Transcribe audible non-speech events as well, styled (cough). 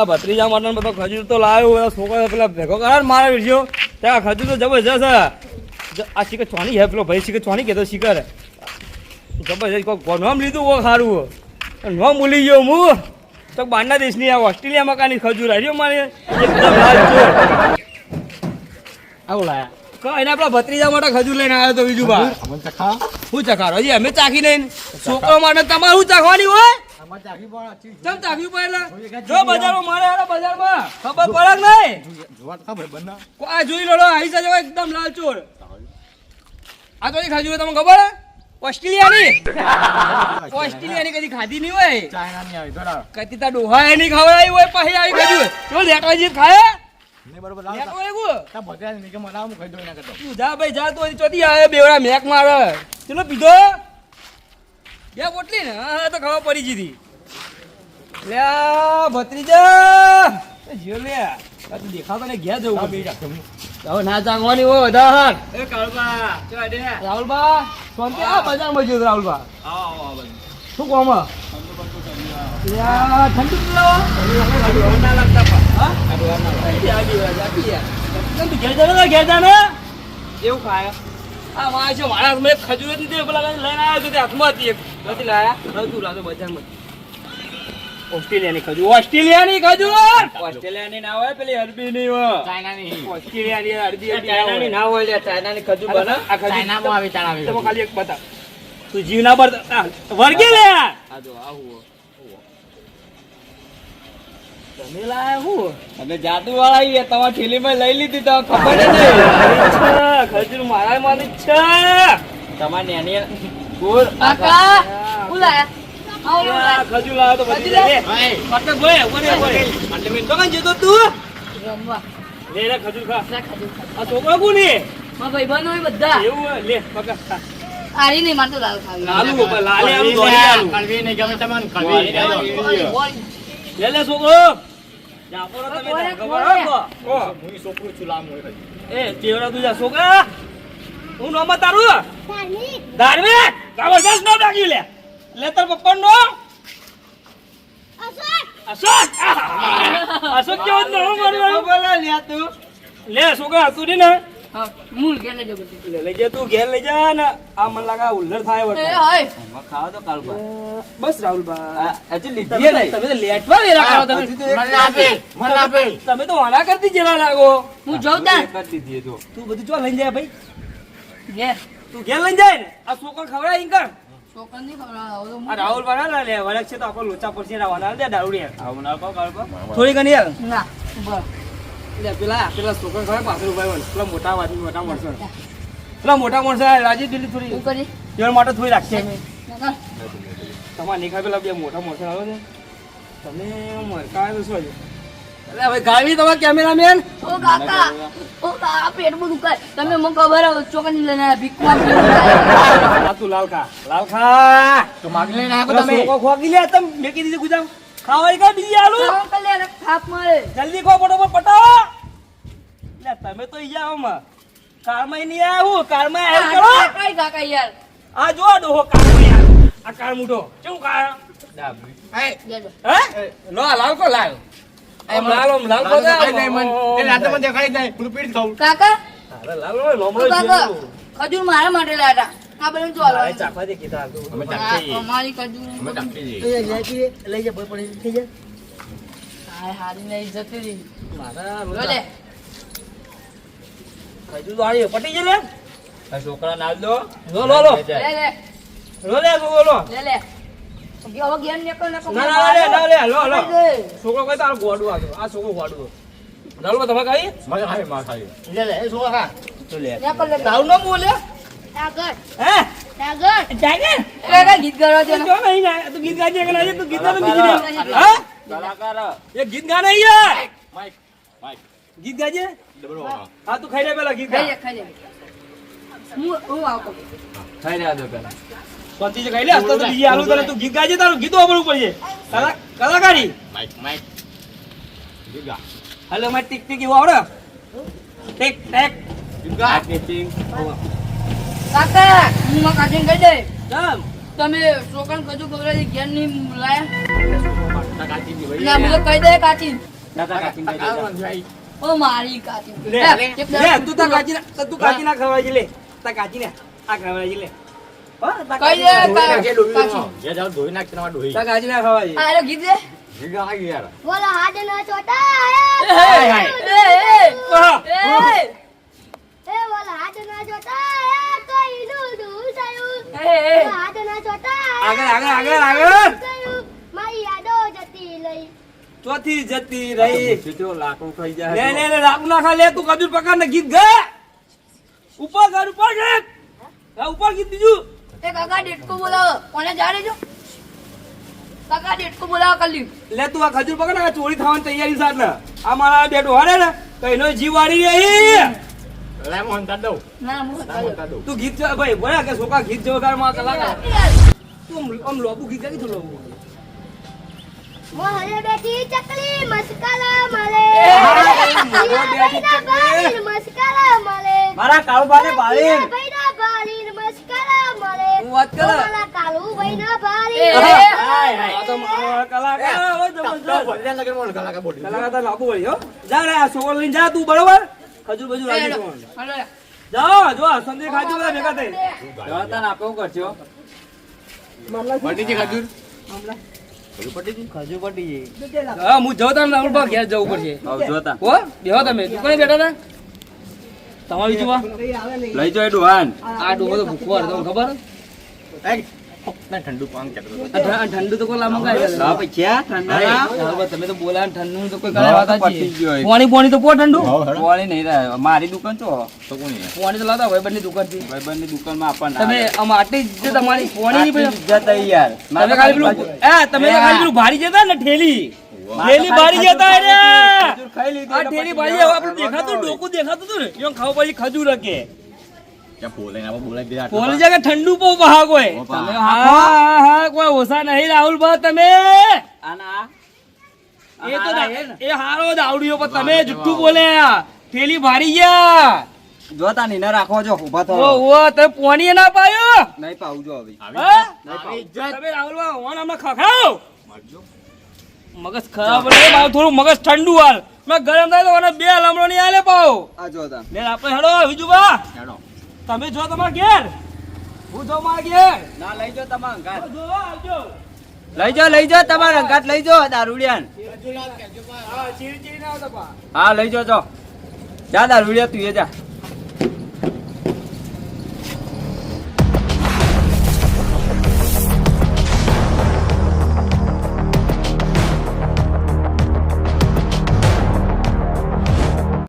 પેલા ભત્રીજા માટે બધો ખજૂર તો લાવ્યો બધા છોકરા પેલા ભેગો કરે ને મારા વીડિયો ત્યાં ખજૂર તો જબરજસ્ત આ શિખર ચોની હે પેલો ભાઈ શિખર ચોની કહેતો શિખર. જબરજસ્ત કોઈ નામ લીધું હોય સારું નામ ભૂલી ગયો હું. તો બહારના દેશની આ ઓસ્ટ્રેલિયામાં કાની ખજૂર આવ્યો મારે. એકદમ આવું લાયા. એના પેલા ભત્રીજા માટે ખજૂર લઈને આવ્યો તો બીજું બા. હું ચખા? ચખારો હજી અમે ચાખી લઈને. છોકરો માટે તમારે શું ચાખવાની હોય? અમાર ચાખી પણ ચી- ચમ ચાખ્યું પહેલા જો બજારમાં મારે હાલો બજારમાં. ખબર પડે નહીં? જોવા ખબર બંને. આ જોઈ લો લો, જજો એકદમ લાલ આ તો નહીં ખાધું તમને ખબર ઓસ્ટ્રેલિયાની. (laughs) ઓસ્ટ્રેલિયાની કદી ખાધી નહીં હોય. ચાઇના ની આવી થોડા કદી તા ડોહાએ નહીં ખવડાવી હોય પછી આવી ખાધું જો લેટવા ખાય. ને બરોબર લાવ તા. બધા ને કે હું ખાઈ દો એના કરતો. તું જા ભાઈ જા તો ચોથી આવે બેવડા મેક મારે. ચલો પીધો? બે પોટલી ને? હા હા, તો ખબર પડી જીધી લે ભત્રીજા! જીઓ લે. આ તો દેખાતો ને ઘેર જવું હું. હવે ના ચાંગવાની હોય વધાર એ કાળબા ચો દે રાહુલબા શાંતિ આ બજારમાં જોયું રાહુલબા. આવો ભાઈ શું કોમ ઠંડુ જ લાવો. ના લાગતા હા? આડી, આડી, આડી, આડી યાર. કેમ તું ઘેર જાને, ઘેર જાને? એવું ખાય. આ વાંચે છે મારા હાથમાં એક ખજૂર હતી તે પેલા લઈને આવ્યો હતો તે હાથમાં હતી એક. નથી લાયા. રજુ લાતો બજારમાં. ઓસ્ટ્રેલિયાની ખજૂર. ઓસ્ટ્રેલિયાની ખજૂર! ઓસ્ટ્રેલિયાની ના હોય પેલી અરબી ની હોય. ચાઇના ઓસ્ટ્રેલિયાની અરબી અરબી ચાઇનાની ના હોય લે ચાઇનાની ખજૂર બને આ ખજૂર ચાઇનામાં આવી ચાઇના તમે ખાલી એક બતા તું જીવ ના પર વર્ગે લે આ જો આવું તમે લાયા હું? તમે જાદુ વાળા ઈ તમારી થેલીમાં લઈ લીધી તો ખબર જ નહીં. ખજૂર મારા માં છે. તમારી નેની ગોર કાકા ઉલાયા આવો આ ઉલાયા ખજૂર લાવ્યો તો બધી લે પટક ભાઈ ઊભો રે, ઊભો મેં તો જતો તું. રમવા. લે લે ખજૂર ખા. આ છોકરો કોની મારા ભાઈબંધો હોય બધા. એવું હોય? લે પકડ. આરી નહીં મારતો લાલ ખાવી. લાલુ લાલે આમ દોડી આલુ. કડવી નહીં ગમે તમને કડવી. કડવી લે લે છોકરો. છોકરું હું નામ તારું ધાર્મિક. જબરદસ્ત નામ રાખ્યું લે. લે તાર પપ્પા નો અશોક. અશોક? કેવો નામ? મારું બોલે લે તું. લે છોકરા તું ને? મૂળ લઈ જા તું ઘેર લઈ જા ને આ મને લાગે ઉલ્લર થાય એ વળતા. હાય ખાવા તો કાળબા બસ રાહુલભાઈ. હજી તમે તો- તમે તો લેટવા વેરા કરો તમે. મને આપે મને આપે તમે તો વાના કરતી જેલા લાગો. હું જોઉં તાન કરી દીધી તો તું બધું જો લઈ જાય ભાઈ? ઘેર. તું ઘેર લઈ જાય ને? આ છોકરો ખવડાય છોકરા નહીં તો આ રાહુલ વાળા લે વરખ છે તો આખો લોચા પડશે રાવાના દે દારૂડી થોડી ઘણી ના બસ. લે પેલા પેલા છોકરા ખબર પાછળ ઊભા હોય પેલા મોટા વાત મોટા માણસો પેલા મોટા માણસો રાજી દિલ્હી થોડી. હું કરી? તેના માટે થોડી. તમારે નહીં ખાય પેલા બે મોટા માણસો આવે છે. તમે મરકા તો શું છે અરે ભાઈ ગાવી તમારા કેમેરામેન? ઓ કાકા ઓ કાકા પેટ બધું દુખાય તમે મને ખબર આવે ચોકની લઈને આવ્યા ભીખ માંગી તું લાલ ખા તો માગી લઈને તમે? ખોગી લે તમે મેકી દીધી ગુજામ ખાવાય કા બીજી આલુ? કલ્યાણ થાપ મારે જલ્દી ખો ફટોફટ પટાવો. લે તમે તો ઈ જાઓ માં. કારમાં નહીં આવું કારમાં હેલ્પ કરો કાકા કાકા યાર. આ જો ડોહો કારમાં યાર આ કાર મૂઠો કેવું કાર લેજો હે? લો લાલ કો લાલ આમ લાલ આમ લાલ કો દે દેખાય નહીં મને. એ રાતે મને દેખાય નહીં. પેલું પીઠ ખાવું. કાકા? અરે લાલ કાકા જેવું. ખજૂર મારા માટે લાયા હતા આ બધું ચાલો અરે ચાખવા દે કીધા તું અમે ચાખીએ. અમારી ખજૂર અમે ચાખીએ. લઈ જા પડી થઈ જા હાય હારી નહીં જતી રહી. મારા લો લે. ખજૂર તો આની પટી ગઈ લે આ છોકરા નાલ દો. લો લો લો. લે લે. લો લે લો લે. લે ના ના લે ના લે લો લો. લે. છોકરો કઈ તારો ગોડું આવ્યો આ છોકરો ગોડું લાલો તમે ખાઈ. લે લે એ છોકરા ખા. તો લે. નીકળ લે તારું નામ બોલે? ટાગર હે? કાકા ગીત ગાવા દે જો નહીં ના તું ગીત ગાજે કે ના તું ગીત ગાને બીજી હા? કલાકાર. એ ગીત ગાને યાર. Mic, mic. ગીત ગાજે? ડબલો હા તું ખાઈ લે પેલા ગીત ખાઈ ગા. ખાઈ લે. હું હું આવતો ખાઈ રહ્યા દો પેલા. શાંતિ છે ખાઈ લે તો બીજી આલુ તને તું ગીત ગાજે તારું ગીત વાપરવું પડશે. કલા કલાકારી. Mic, mic. ગીગા. હલો મારે ટીક ટીક એવું આવડે? ટીક ટેક ગીગા. Marketing. કાકા હું માં કાઢીને કહી દે જમ તમે છોકરાને કજુ ખબર ઘેરની લાયા કાચી ની ભાઈ. ના મને કહી દે કાચી ઓ મારી કાચી લે લે તું તો કાચી ના તું કાચી ના ખવાય છે લે તા કાચી ને આ ખવાય છે લે કાચી દે. તા કાચી ના. ગીત બોલો ના છોટા. એ, એ. એ બોલો હાથ ના છોટા કઈ નું દૂર થયું એ, એ. હાથ ના છોટા આગળ આગળ આગળ આગળ. મારી યાદો જતી લઈ ચોથી જતી રહી. લે લે લે લાકુ ના ખા લે તું કદુર પકડ ને ગીત ગે. ઉપર કર ઉપર ગીત હા ઉપર ગીત બીજું. એ કાકા ડેટકો બોલાવો. કોને જા રહેજો કાકા ડેટકો બોલાવો કલી લે તું આ ખજૂર પકડ ને આ ચોરી થવાની તૈયારી સાથ ને આ મારા બેટો હારે ને કઈ નો જીવ વાળી રહી. ના હું કાકા તું ગીત ભાઈ બોલા કે છોકરા ગીત જેવો ગારમાં કલાકાર તું આમ- લોબુ ગીત ગાઈ તું લોબુ મોહરે બેઠી ચકલી મસ્કાલા મળે મોહરે બેઠી ચકલી. મસ્કાલા મળે મારા કાળુભાને ભાળીન. ભાઈના ભાલીન મસ્કાલા મળે હું વાત કરે. મારા કાળુભાઈના એ, ભાલીન એ. તો મારો કલાકાર હોય જબરજસ્ત. કલાકાર તારે લાંબુ વળી, હો. જા રે, છોકરો લઈને જા તું બરોબર ખજૂર બજૂર એ, રાખી હેડો. તું. હાલો, લે. જાઓ જો સંદેશ ખાજો બધા ભેગા થઈ. હા હું આપો કરજો પટીજી બા જવું પડશે. હો બેહો તમે. દુકાને બેઠા હતા? તમારી જોવા લઈ તમને ખબર? ઠંડુ પાન ઠંડુ તો કોઈ તમે તો બોલા ને ઠંડુ તો કોઈ કરે વાત પતી સાચી. ગયો એ. પોણી પોણી તો પો ઠંડુ. પોણી નહીં રહ્યા મારી દુકાન તો પોણી તો લાવતા ભાઈબંધ દુકાનથી ભાઈબંધની દુકાનમાં આપણને તમે આટલી જ તમારી પોણી ની ઇજ્જત યાર. તમે ખાલી પેલું એ તમે ખાલી પેલું ભારી જતા ને ઠેલી. ઠેલી ભારી જતા રે ખજૂર ખાઈ લીધી આ ઠેલી ભારી આપણે આપણે દેખાતું ડોકું દેખાતું હતું ને એમ ખાવ પછી ખજૂર હકે. પોલી જગ્યા ઠંડુ બહુ ભાગ હોય ઓ ભાગ. તમે હા હા હા કોઈ ઓછા નહીં રાહુલ ભાઈ તમે? એ તો એ હારો જ આવડ્યો પણ તમે જુઠ્ઠું બોલે ઠેલી ભારી ગયા. જોતા નહીં ને રાખો છો ઊભા થો ઓ ઓ તમે પોણી ના પાયો? નહીં પાવું જો હવે. હા? તમે રાહુલ ભા ઓન હમણાં ખખાઓ મગજ ખરાબ થોડું મગજ ઠંડુ હાલ. મેં ગરમ થાય તો મને બે લમડો નહીં આલે પાવ આ જોતા લે આપણે હેડો હેડો. તમે જો તમારા ઘેર. હું જો મારા ઘેર. ના લઈ જાઓ તમારા અંગાત. જો આવજો. લઈ જાઓ લઈ જાઓ તમારા અંગાત લઈ જાઓ દારૂડિયાન. હા ચીરી ચીરી ના હા લઈ જાઓ જો. જા દારૂડિયા તું એ જા.